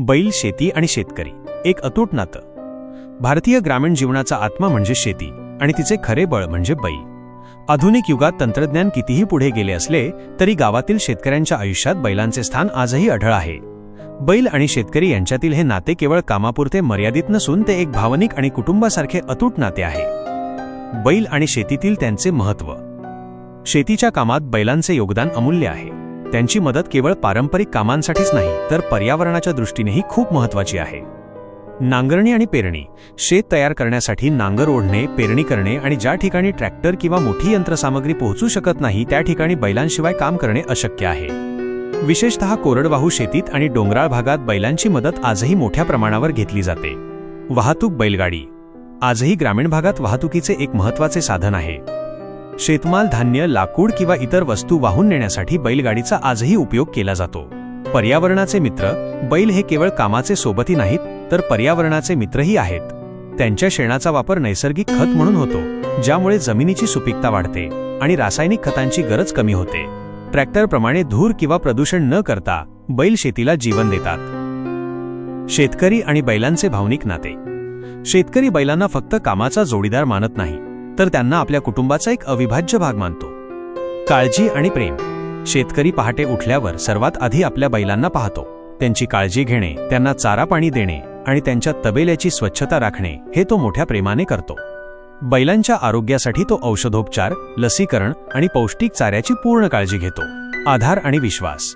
बैल शेती आणि शेतकरी. एक अतूट नातं. भारतीय ग्रामीण जीवनाचा आत्मा म्हणजे शेती आणि तिचे खरे बळ म्हणजे बैल. आधुनिक युगात तंत्रज्ञान कितीही पुढे गेले असले तरी गावातील शेतकऱ्यांच्या आयुष्यात बैलांचे स्थान आजही अढळ आहे. बैल आणि शेतकरी यांच्यातील हे नाते केवळ कामापुरते मर्यादित नसून ते एक भावनिक आणि कुटुंबासारखे अतूट नाते आहे. बैल आणि शेतीतील त्यांचे महत्त्व. शेतीच्या कामात बैलांचे योगदान अमूल्य आहे. त्यांची मदत केवळ पारंपरिक कामांसाठीच नाही तर पर्यावरणाच्या दृष्टीनेही खूप महत्वाची आहे. नांगरणी आणि पेरणी शेत तयार करण्यासाठी नांगर ओढणे पेरणी करणे आणि ज्या ठिकाणी ट्रॅक्टर किंवा मोठी यंत्रसामग्री पोहोचू शकत नाही त्या ठिकाणी बैलांशिवाय काम करणे अशक्य आहे. विशेषतः कोरडवाहू शेतीत आणि डोंगराळ भागात बैलांची मदत आजही मोठ्या प्रमाणावर घेतली जाते. वाहतूक बैलगाडी आजही ग्रामीण भागात वाहतुकीचे एक महत्त्वाचे साधन आहे. शेतमाल धान्य लाकूड किंवा इतर वस्तू वाहून नेण्यासाठी बैलगाडीचा आजही उपयोग केला जातो. पर्यावरणाचे मित्र बैल हे केवळ कामाचे सोबती नाहीत तर पर्यावरणाचे मित्रही आहेत. त्यांच्या शेणाचा वापर नैसर्गिक खत म्हणून होतो ज्यामुळे जमिनीची सुपीकता वाढते आणि रासायनिक खतांची गरज कमी होते. ट्रॅक्टरप्रमाणे धूर किंवा प्रदूषण न करता बैल शेतीला जीवन देतात. शेतकरी आणि बैलांचे भावनिक नाते. शेतकरी बैलांना फक्त कामाचा जोडीदार मानत नाही तर त्यांना आपल्या कुटुंबाचा एक अविभाज्य भाग मानतो. काळजी आणि प्रेम. शेतकरी पहाटे उठल्यावर सर्वात आधी आपल्या बैलांना पाहतो. त्यांची काळजी घेणे त्यांना चारा पाणी देणे आणि त्यांच्या तबेल्याची स्वच्छता राखणे हे तो मोठ्या प्रेमाने करतो. बैलांच्या आरोग्यासाठी तो औषधोपचार लसीकरण आणि पौष्टिक चाऱ्याची पूर्ण काळजी घेतो. आधार आणि विश्वास.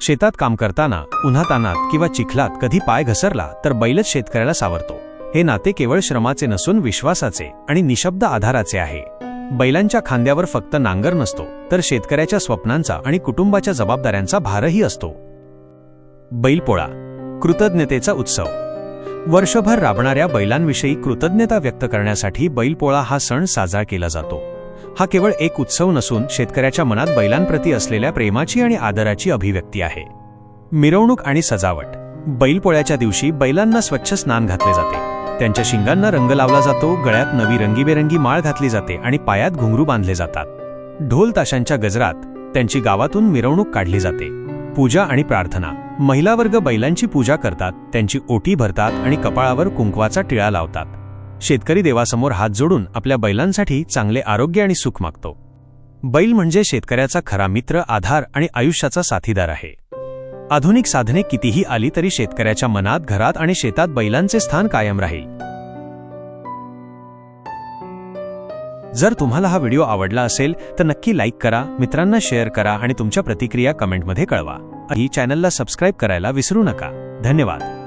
शेतात काम करताना उन्हातानात किंवा चिखलात कधी पाय घसरला तर बैलच शेतकऱ्याला सावरतो. हे नाते केवळ श्रमाचे नसून विश्वासाचे आणि निशब्द आधाराचे आहे. बैलांच्या खांद्यावर फक्त नांगर नसतो तर शेतकऱ्याच्या स्वप्नांचा आणि कुटुंबाच्या जबाबदाऱ्यांचा भारही असतो. बैलपोळा कृतज्ञतेचा उत्सव. वर्षभर राबणाऱ्या बैलांविषयी कृतज्ञता व्यक्त करण्यासाठी बैलपोळा हा सण साजरा केला जातो. हा केवळ एक उत्सव नसून शेतकऱ्याच्या मनात बैलांप्रती असलेल्या प्रेमाची आणि आदराची अभिव्यक्ती आहे. मिरवणूक आणि सजावट. बैलपोळ्याच्या दिवशी बैलांना स्वच्छ स्नान घातले जाते. त्यांच्या शिंगांना रंग लावला जातो गळ्यात नवी रंगीबेरंगी माळ घातली जाते आणि पायात घुंगरू बांधले जातात. ढोल ताशांच्या गजरात त्यांची गावातून मिरवणूक काढली जाते. पूजा आणि प्रार्थना. महिला वर्ग बैलांची पूजा करतात त्यांची ओटी भरतात आणि कपाळावर कुंकवाचा टिळा लावतात. शेतकरी देवासमोर हात जोडून आपल्या बैलांसाठी चांगले आरोग्य आणि सुख मागतो. बैल म्हणजे शेतकऱ्याचा खरा मित्र आधार आणि आयुष्याचा साथीदार आहे. आधुनिक साधने कितीही आली तरी शेतकऱ्याच्या मनात घरात आणि शेतात बैलांचे स्थान कायम राहील. जर तुम्हाला हा व्हिडिओ आवडला असेल तर नक्की लाईक करा मित्रांना शेअर करा आणि तुमच्या प्रतिक्रिया कमेंटमध्ये कळवा. ही चॅनलला सबस्क्राईब करायला विसरू नका. धन्यवाद.